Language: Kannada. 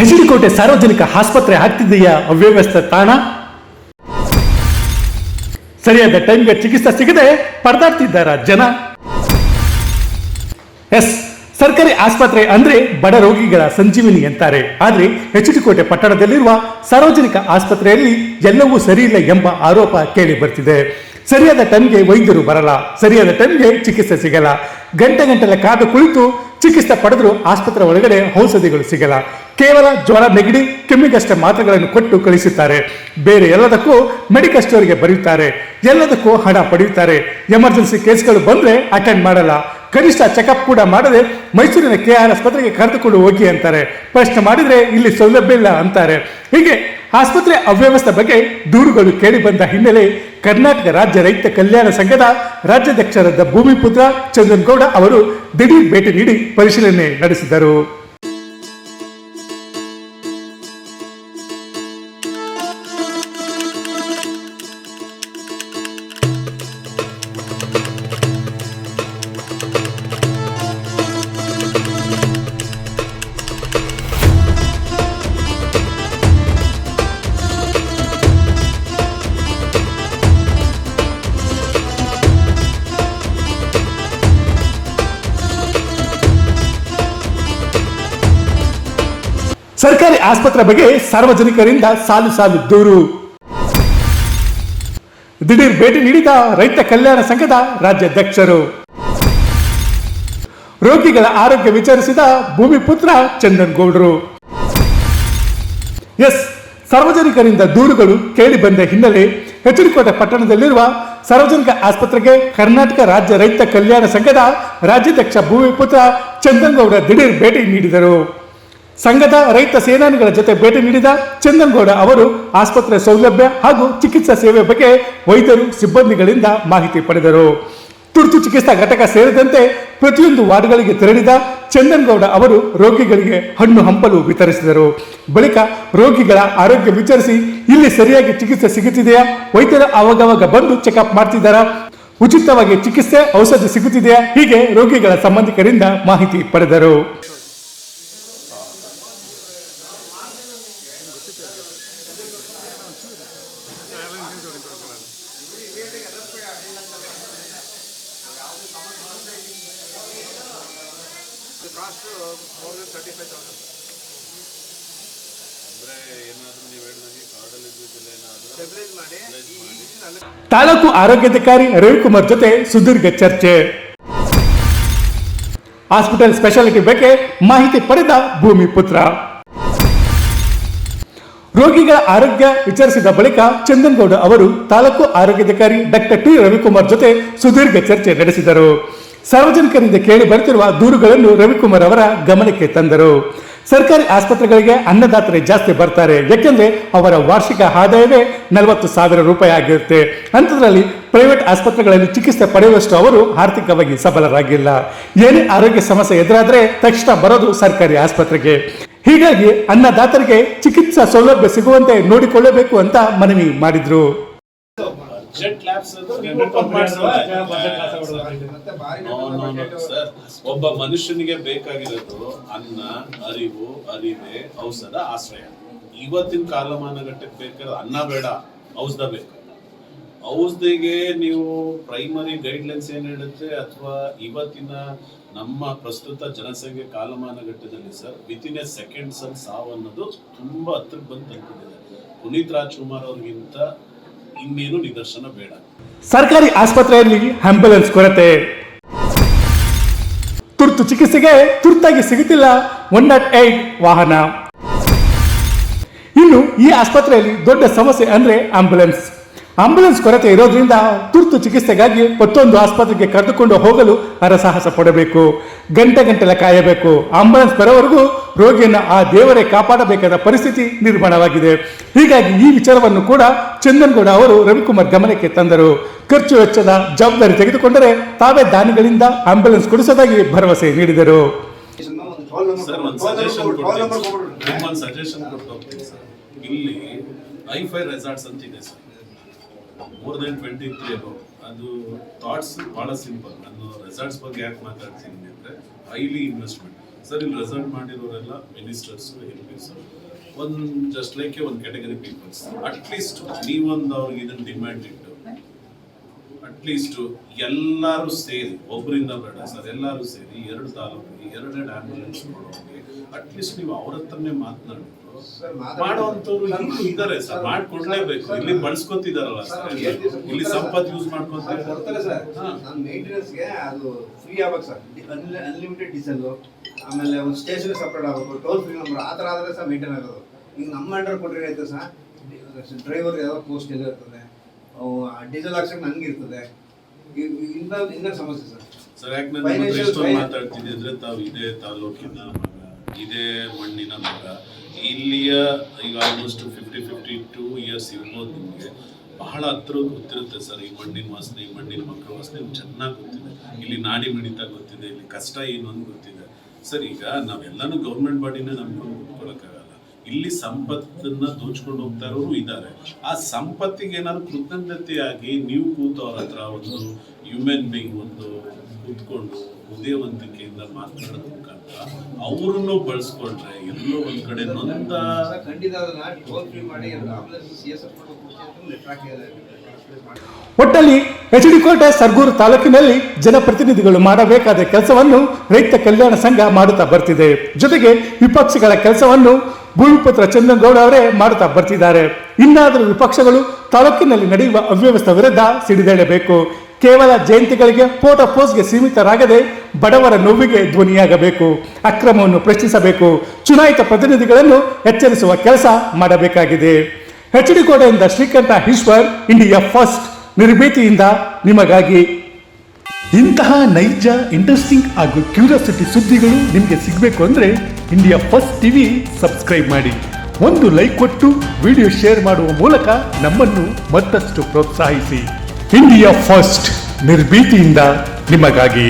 ಹೆಸರಿಕೋಟೆ ಸಾರ್ವಜನಿಕ ಆಸ್ಪತ್ರೆ ಆಗ್ತಿದೆಯಾ? ಅವ್ಯವಸ್ಥೆ ತಾಣ. ಸರಿಯಾದ ಟೈಮ್ಗೆ ಚಿಕಿತ್ಸೆ ಸಿಗದೆ ಪರದಾಡ್ತಿದ್ದಾರ ಜನ? ಎಸ್, ಸರ್ಕಾರಿ ಆಸ್ಪತ್ರೆ ಅಂದ್ರೆ ಬಡ ರೋಗಿಗಳ ಸಂಜೀವಿನಿ ಅಂತಾರೆ. ಆದ್ರೆ ಕೋಟೆ ಪಟ್ಟಣದಲ್ಲಿರುವ ಸಾರ್ವಜನಿಕ ಆಸ್ಪತ್ರೆಯಲ್ಲಿ ಎಲ್ಲವೂ ಸರಿಯಿಲ್ಲ ಎಂಬ ಆರೋಪ ಕೇಳಿ ಬರ್ತಿದೆ. ಸರಿಯಾದ ಟೈಮ್ಗೆ ವೈದ್ಯರು ಬರಲ್ಲ. ಸರಿಯಾದ ಟೈಮ್ಗೆ ಚಿಕಿತ್ಸೆ ಸಿಗಲ್ಲ. ಗಂಟೆ ಗಂಟೆಲೆ ಕಾದು ಕುಳಿತು ಚಿಕಿತ್ಸೆ ಪಡೆದರೂ ಆಸ್ಪತ್ರೆ ಒಳಗಡೆ ಔಷಧಿಗಳು ಸಿಗಲ್ಲ. ಕೇವಲ ಜ್ವರ, ನೆಗಡಿ, ಕೆಮ್ಮಿಗಷ್ಟೇ ಮಾತ್ರೆಗಳನ್ನು ಕೊಟ್ಟು ಕಳಿಸುತ್ತಾರೆ. ಬೇರೆ ಎಲ್ಲದಕ್ಕೂ ಮೆಡಿಕಲ್ ಸ್ಟೋರ್ಗೆ ಬರೆಯುತ್ತಾರೆ. ಎಲ್ಲದಕ್ಕೂ ಹಣ ಪಡೆಯುತ್ತಾರೆ. ಎಮರ್ಜೆನ್ಸಿ ಕೇಸ್ಗಳು ಬಂದರೆ ಅಟೆಂಡ್ ಮಾಡಲ್ಲ. ಕನಿಷ್ಠ ಚೆಕಪ್ ಕೂಡ ಮಾಡದೆ ಮೈಸೂರಿನ ಕೆ ಆರ್ ಆಸ್ಪತ್ರೆಗೆ ಕರೆದುಕೊಂಡು ಹೋಗಿ ಅಂತಾರೆ. ಪ್ರಶ್ನೆ ಮಾಡಿದರೆ ಇಲ್ಲಿ ಸೌಲಭ್ಯ ಇಲ್ಲ ಅಂತಾರೆ. ಹೀಗೆ ಆಸ್ಪತ್ರೆ ಅವ್ಯವಸ್ಥೆ ಬಗ್ಗೆ ದೂರುಗಳು ಕೇಳಿ ಬಂದ ಹಿನ್ನೆಲೆ ಕರ್ನಾಟಕ ರಾಜ್ಯ ರೈತ ಕಲ್ಯಾಣ ಸಂಘದ ರಾಜ್ಯಾಧ್ಯಕ್ಷರಾದ ಭೂಮಿಪುತ್ರ ಚಂದನ್ ಅವರು ದಿಢೀರ್ ಭೇಟಿ ನೀಡಿ ಪರಿಶೀಲನೆ ನಡೆಸಿದರು. ಸರ್ಕಾರಿ ಆಸ್ಪತ್ರೆ ಬಗ್ಗೆ ಸಾರ್ವಜನಿಕರಿಂದ ಸಾಲು ಸಾಲು ದೂರು. ದಿಢೀರ್ ಭೇಟಿ ನೀಡಿದ ರೈತ ಕಲ್ಯಾಣ ಸಂಘದ ರಾಜ್ಯಾಧ್ಯಕ್ಷರು. ರೋಗಿಗಳ ಆರೋಗ್ಯ ವಿಚಾರಿಸಿದ ಭೂಮಿಪುತ್ರ ಚಂದನ್ ಗೌಡರು. ಎಸ್, ಸಾರ್ವಜನಿಕರಿಂದ ದೂರುಗಳು ಕೇಳಿ ಬಂದ ಹಿನ್ನೆಲೆ ಹೆಚರಿಕೋಟೆ ಪಟ್ಟಣದಲ್ಲಿರುವ ಸಾರ್ವಜನಿಕ ಆಸ್ಪತ್ರೆಗೆ ಕರ್ನಾಟಕ ರಾಜ್ಯ ರೈತ ಕಲ್ಯಾಣ ಸಂಘದ ರಾಜ್ಯಾಧ್ಯಕ್ಷ ಭೂಮಿಪುತ್ರ ಚಂದನ್ ಗೌಡ ದಿಢೀರ್ ಭೇಟಿ ನೀಡಿದರು. ಸಂಘದ ರೈತ ಸೇನಾನಿಗಳ ಜೊತೆ ಭೇಟಿ ನೀಡಿದ ಚಂದನಗೌಡ ಅವರು ಆಸ್ಪತ್ರೆ ಸೌಲಭ್ಯ ಹಾಗೂ ಚಿಕಿತ್ಸಾ ಸೇವೆ ಬಗ್ಗೆ ವೈದ್ಯರು, ಸಿಬ್ಬಂದಿಗಳಿಂದ ಮಾಹಿತಿ ಪಡೆದರು. ತುರ್ತು ಚಿಕಿತ್ಸಾ ಘಟಕ ಸೇರಿದಂತೆ ಪ್ರತಿಯೊಂದು ವಾರ್ಡ್ಗಳಿಗೆ ತೆರಳಿದ ಚಂದನಗೌಡ ಅವರು ರೋಗಿಗಳಿಗೆ ಹಣ್ಣು ಹಂಪಲು ವಿತರಿಸಿದರು. ಬಳಿಕ ರೋಗಿಗಳ ಆರೋಗ್ಯ ವಿಚಾರಿಸಿ, ಇಲ್ಲಿ ಸರಿಯಾಗಿ ಚಿಕಿತ್ಸೆ ಸಿಗುತ್ತಿದೆಯಾ? ವೈದ್ಯರು ಅವಾಗವಾಗ ಬಂದು ಚೆಕಪ್ ಮಾಡ್ತಿದ್ದಾರಾ? ಉಚಿತವಾಗಿ ಚಿಕಿತ್ಸೆ ಔಷಧಿ ಸಿಗುತ್ತಿದೆಯಾ? ಹೀಗೆ ರೋಗಿಗಳ ಸಂಬಂಧಿಕರಿಂದ ಮಾಹಿತಿ ಪಡೆದರು. Cost more than thirty five thousand taluk ಆರೋಗ್ಯಾಧಿಕಾರಿ ರವಿಕುಮಾರ್ ಜೊತೆ ಸುದೀರ್ಘ ಚರ್ಚೆ. ಹಾಸ್ಪಿಟಲ್ ಸ್ಪೆಷಾಲಿಟಿ ಬಗ್ಗೆ ಮಾಹಿತಿ ಪಡೆದ ಭೂಮಿ ಪುತ್ರ ರೋಗಿಗಳ ಆರೋಗ್ಯ ವಿಚಾರಿಸಿದ ಬಳಿಕ ಚಂದನ್ಗೌಡ ಅವರು ತಾಲೂಕು ಆರೋಗ್ಯಾಧಿಕಾರಿ ಡಾಕ್ಟರ್ ಟಿ ರವಿಕುಮಾರ್ ಜೊತೆ ಸುದೀರ್ಘ ಚರ್ಚೆ ನಡೆಸಿದರು. ಸಾರ್ವಜನಿಕರಿಂದ ಕೇಳಿ ಬರುತ್ತಿರುವ ದೂರುಗಳನ್ನು ರವಿಕುಮಾರ್ ಅವರ ಗಮನಕ್ಕೆ ತಂದರು. ಸರ್ಕಾರಿ ಆಸ್ಪತ್ರೆಗಳಿಗೆ ಅನ್ನದಾತರೆ ಜಾಸ್ತಿ ಬರ್ತಾರೆ. ಯಾಕೆಂದ್ರೆ ಅವರ ವಾರ್ಷಿಕ ಆದಾಯವೇ ನಲವತ್ತು ಸಾವಿರ ರೂಪಾಯಿ ಆಗಿರುತ್ತೆ. ಅಂಥದ್ರಲ್ಲಿ ಪ್ರೈವೇಟ್ ಆಸ್ಪತ್ರೆಗಳಲ್ಲಿ ಚಿಕಿತ್ಸೆ ಪಡೆಯುವಷ್ಟು ಅವರು ಆರ್ಥಿಕವಾಗಿ ಸಬಲರಾಗಿಲ್ಲ. ಏನೇ ಆರೋಗ್ಯ ಸಮಸ್ಯೆ ಎದುರಾದ್ರೆ ತಕ್ಷಣ ಬರೋದು ಸರ್ಕಾರಿ ಆಸ್ಪತ್ರೆಗೆ. ಹೀಗಾಗಿ ಅನ್ನದಾತರಿಗೆ ಚಿಕಿತ್ಸಾ ಸೌಲಭ್ಯ ಸಿಗುವಂತೆ ನೋಡಿಕೊಳ್ಳಬೇಕು ಅಂತ ಮನವಿ ಮಾಡಿದ್ರು. ಒಬ್ಬ ಮನುಷ್ಯನಿಗೆ ಬೇಕಾಗಿರೋದು ಅನ್ನ ಅರಿವು ಅರಿವೆ ಔಷಧ ಆಶ್ರಯ. ಇವತ್ತಿನ ಕಾಲಮಾನ ಘಟ್ಟಕ್ಕೆ ಬೇಕಾದ್ರೆ ಅನ್ನ ಬೇಡ ಔಷಧ ಬೇಕು. ಔಷಧಿಗೆ ನೀವು ಪ್ರೈಮರಿ ಗೈಡ್ಲೈನ್ಸ್ ಏನ್ ಹೇಳುತ್ತೆ ಅಥವಾ ಇವತ್ತಿನ ನಮ್ಮ ಪ್ರಸ್ತುತ ಜನಸಂಖ್ಯೆ ಕಾಲಮಾನಘಟ್ಟದಲ್ಲಿ sir within a seconds ಅಲ್ಲಿ ಸಾವು ಅನ್ನೋದು ತುಂಬಾ ಹತ್ರಕ್ಕೆ ಬಂದು ತಲುಪಿದೆ ಪುನೀತ್ ರಾಜ್ಕುಮಾರ್ ಅವ್ರಿಗಿಂತ ಇನ್ನೇನು ನಿದರ್ಶನ ಬೇಡ. ಸರ್ಕಾರಿ ಆಸ್ಪತ್ರೆಯಲ್ಲಿ ಆಂಬ್ಯುಲೆನ್ಸ್ ಕೊರತೆ. ತುರ್ತು ಚಿಕಿತ್ಸೆಗೆ ತುರ್ತಾಗಿ ಸಿಗುತ್ತಿಲ್ಲ ಒನ್ ನಾಟ್ ಏಟ್ ವಾಹನ. ಇನ್ನು ಈ ಆಸ್ಪತ್ರೆಯಲ್ಲಿ ದೊಡ್ಡ ಸಮಸ್ಯೆ ಅಂದ್ರೆ ಆಂಬ್ಯುಲೆನ್ಸ್ ಆಂಬ್ಯುಲೆನ್ಸ್ ಕೊರತೆ ಇರೋದ್ರಿಂದ ತುರ್ತು ಚಿಕಿತ್ಸೆಗಾಗಿ ಮತ್ತೊಂದು ಆಸ್ಪತ್ರೆಗೆ ಕರೆದುಕೊಂಡು ಹೋಗಲು ಹರಸಾಹಸ ಪಡಬೇಕು. ಗಂಟೆ ಗಂಟೆಲ ಕಾಯಬೇಕು. ಆಂಬ್ಯುಲೆನ್ಸ್ ಬರೋವರೆಗೂ ರೋಗಿಯನ್ನು ಆ ದೇವರೇ ಕಾಪಾಡಬೇಕಾದ ಪರಿಸ್ಥಿತಿ ನಿರ್ಮಾಣವಾಗಿದೆ. ಹೀಗಾಗಿ ಈ ವಿಚಾರವನ್ನು ಕೂಡ ಚಂದನ್ಗೌಡ ಅವರು ರವಿಕುಮಾರ್ ಗಮನಕ್ಕೆ ತಂದರು. ಖರ್ಚು ವೆಚ್ಚದ ಜವಾಬ್ದಾರಿ ತೆಗೆದುಕೊಂಡರೆ ತಾವೇ ದಾನಿಗಳಿಂದ ಆಂಬ್ಯುಲೆನ್ಸ್ ಕೊಡಿಸೋದಾಗಿ ಭರವಸೆ ನೀಡಿದರು. ಇಲ್ಲಿ ಐ ಫೈ ರೆಸಾರ್ಟ್ಸ್ ಅಂತ ಇದೆ sir more than twenty three ಅದು ಥಾಟ್ಸ್ ಬಹಳ ಸಿಂಪಲ್ ನಾನು ರೆಸಾರ್ಟ್ಸ್ ಬಗ್ಗೆ ಯಾಕೆ ಮಾತಾಡ್ತೀನಿ ಅಂದ್ರೆ ಹೈಲಿ ಇನ್ವೆಸ್ಟ್ಮೆಂಟ್ ಸರ್ ಇಲ್ಲಿ ರೆಸಾರ್ಟ್ ಮಾಡಿರೋರೆಲ್ಲ ಮಿನಿಸ್ಟರ್ಸ್ ಎಂ ಪಿಸ್ ಒಂದು ಜಸ್ಟ್ ಲೈಕ್ ಒಂದು ಕ್ಯಾಟಗರಿ ಪೀಪಲ್ಸ್ ಅಟ್ಲೀಸ್ಟ್ ನೀವೊಂದು ಅವ್ರಿಗೆ ಇದನ್ನು ಡಿಮ್ಯಾಂಡ್ ಇಟ್ಟು ಅಟ್ಲೀಸ್ಟ್ ಎಲ್ಲರೂ ಸೇರಿ ಒಬ್ಬರಿಂದ ಬೇಡ ಸರ್ ಎಲ್ಲರೂ ಸೇರಿ ಎರಡು ತಾಲೂಕಿಗೆ, ಎರಡೆರಡು ಆ್ಯಂಬುಲೆನ್ಸ್ ಕೊಡೋರಿಗೆ ಅಟ್ಲೀಸ್ಟ್ ನೀವು ಅವ್ರ ಹತ್ರನೇ ಮಾತಾಡಿ- ಮಾಡುವಂತವ್ರು ಸರ್, ಇದ್ದಾರೆ ಸರ್ ಮಾಡ್ಕೊಡ್ಲೇಬೇಕು. ಇಲ್ಲಿ ಬಳಸ್ಕೊತಿದಾರಲ್ಲ ಸರ್, ಇಲ್ಲಿ ಸಂಪತ್ ಯೂಸ್ ಮಾಡ್ಕೊತಾರೆ ಕೊಡ್ತಾರೆ ಸರ್ ಹಾ. ನನ್ನ ಮೇಂಟೆನೆನ್ಸ್ಗೆ ಅದು ಫ್ರೀ ಆಗ್ಬೇಕು ಸರ್ ಅನ್ಲಿಮಿಟೆಡ್ ಡೀಸೆಲ್ ಆಮೇಲೆ ಒಂದು ಸ್ಟೇಷನ್ ಸಪ್ರೇಟ್ ಆಗಬೇಕು. ಟೋಲ್ ಫ್ರೀ ನಂಬರ್ ಆ ಥರ ಆದರೆ ಸಹ ಮೇಂಟೈನ್ ಆಗೋದು. ಈಗ ನಮ್ಮ ಅಂಡರ್ ಕೊಟ್ಟರೆ ಆಯ್ತು ಸರ್ ಡ್ರೈವರ್ ಯಾವ ಪೋಸ್ಟ್ ಎಲ್ಲ ಇರ್ತದೆ. ಡೀಸೆಲ್ ಹಾಕ್ಸಕ್ಕೆ ನಂಗೆ ಇರ್ತದೆ. ಇನ್ನು ಇಂದ ಇಂದ ಸಮಸ್ಯೆ ಸರ್ ಸರ್ ಯಾಕೆ ನಾನು ನಿಮ್ಮ ಮಾತಾಡ್ತಿದ್ದೆ ಅಂದ್ರೆ ತಾವು ಇದೇ ತಾಲೂಕಿನ ಇದೇ ಮಣ್ಣಿನ ಮಗ ಇಲ್ಲಿಯ ಈಗ almost fifty fifty two years ಇರ್ಬೋದು ನಿಮಗೆ. ಬಹಳ ಹತ್ರ ಗೊತ್ತಿರುತ್ತೆ ಸರ್, ಈ ಮಣ್ಣಿನ ವಾಸನೆ, ಈ ಮಣ್ಣಿನ ಮಕ್ಕಳ ವಾಸನೆ ನಿಮ್ಗೆ ಚೆನ್ನಾಗಿ ಗೊತ್ತಿದೆ. ಇಲ್ಲಿ ನಾಡಿ ಮಿಡಿತ ಗೊತ್ತಿದೆ, ಇಲ್ಲಿ ಕಷ್ಟ ಏನು ಅಂತ ಗೊತ್ತಿದೆ. ಸರ್, ಈಗ ನಾವೆಲ್ಲಾನು ಗೌರ್ಮೆಂಟ್ ಬಾಡಿನೇ ನಂಬ್ಕೊಂಡು ಕೂತ್ಕೊಳ್ಳೋಕ್ಕಾಗಲ್ಲ ಇಲ್ಲಿ ಸಂಪತ್ತನ್ನ ದೋಚ್ಕೊಂಡು ಹೋಗ್ತಾ ಇರೋರು ಇದ್ದಾರೆ. ಆ ಸಂಪತ್ತಿಗೆ ಏನಾದ್ರು ಕೃತಜ್ಞತೆಯಾಗಿ ನೀವು ಕೂತು ಅವ್ರ ಹತ್ರ ಒಂದು ಹ್ಯೂಮನ್ ಬೀಯಿಂಗ್ ಒಂದು ಕೂತ್ಕೊಂಡು ಹೃದಯವಂತಿಕೆಯಿಂದ ಮಾತನಾಡೋದ್ ಮುಖಾಂತರ ಅವರನ್ನು ಬಳಸ್ಕೊಂಡ್ರೆ ಎಲ್ಲೋ ಒಂದ್ ಕಡೆ ನೊಂದ ಒಟ್ಟಲ್ಲಿ ಎಚ್ ಡಿ ಕೋಟೆ ಸರ್ಗೂರು ತಾಲೂಕಿನಲ್ಲಿ ಜನಪ್ರತಿನಿಧಿಗಳು ಮಾಡಬೇಕಾದ ಕೆಲಸವನ್ನು ರೈತ ಕಲ್ಯಾಣ ಸಂಘ ಮಾಡುತ್ತಾ ಬರ್ತಿದೆ. ಜೊತೆಗೆ ವಿಪಕ್ಷಗಳ ಕೆಲಸವನ್ನು ಭೂಮಿಪುತ್ರ ಚಂದನಗೌಡ ಅವರೇ ಮಾಡುತ್ತಾ ಬರ್ತಿದ್ದಾರೆ. ಇನ್ನಾದರೂ ವಿಪಕ್ಷಗಳು ತಾಲೂಕಿನಲ್ಲಿ ನಡೆಯುವ ಅವ್ಯವಸ್ಥೆ ವಿರುದ್ಧ ಸಿಡಿದೇಳಬೇಕು. ಕೇವಲ ಜಯಂತಿಗಳಿಗೆ ಫೋಟೋ ಪೋಸ್ಗೆ ಸೀಮಿತರಾಗದೆ ಬಡವರ ನೋವಿಗೆ ಧ್ವನಿಯಾಗಬೇಕು, ಅಕ್ರಮವನ್ನು ಪ್ರಶ್ನಿಸಬೇಕು, ಚುನಾಯಿತ ಪ್ರತಿನಿಧಿಗಳನ್ನು ಎಚ್ಚರಿಸುವ ಕೆಲಸ ಮಾಡಬೇಕಾಗಿದೆ. ಎಚ್ ಡಿ ಕೋಟೆಯಿಂದ ಶ್ರೀಕಂಠ ಈಶ್ವರ್, ಇಂಡಿಯಾ ಫಸ್ಟ್ ನಿರ್ಭೀತಿಯಿಂದ ನಿಮಗಾಗಿ. ಇಂತಹ ನೈಜ ಇಂಟ್ರೆಸ್ಟಿಂಗ್ ಹಾಗೂ ಕ್ಯೂರಿಯಾಸಿಟಿ ಸುದ್ದಿಗಳು ನಿಮಗೆ ಸಿಗಬೇಕು ಅಂದರೆ ಇಂಡಿಯಾ ಫಸ್ಟ್ ಟಿವಿ ಸಬ್ಸ್ಕ್ರೈಬ್ ಮಾಡಿ. ಒಂದು ಲೈಕ್ ಕೊಟ್ಟು ವಿಡಿಯೋ ಶೇರ್ ಮಾಡುವ ಮೂಲಕ ನಮ್ಮನ್ನು ಮತ್ತಷ್ಟು ಪ್ರೋತ್ಸಾಹಿಸಿ. ಇಂಡಿಯಾ ಫಸ್ಟ್, ನಿರ್ಭೀತಿಯಿಂದ ನಿಮಗಾಗಿ.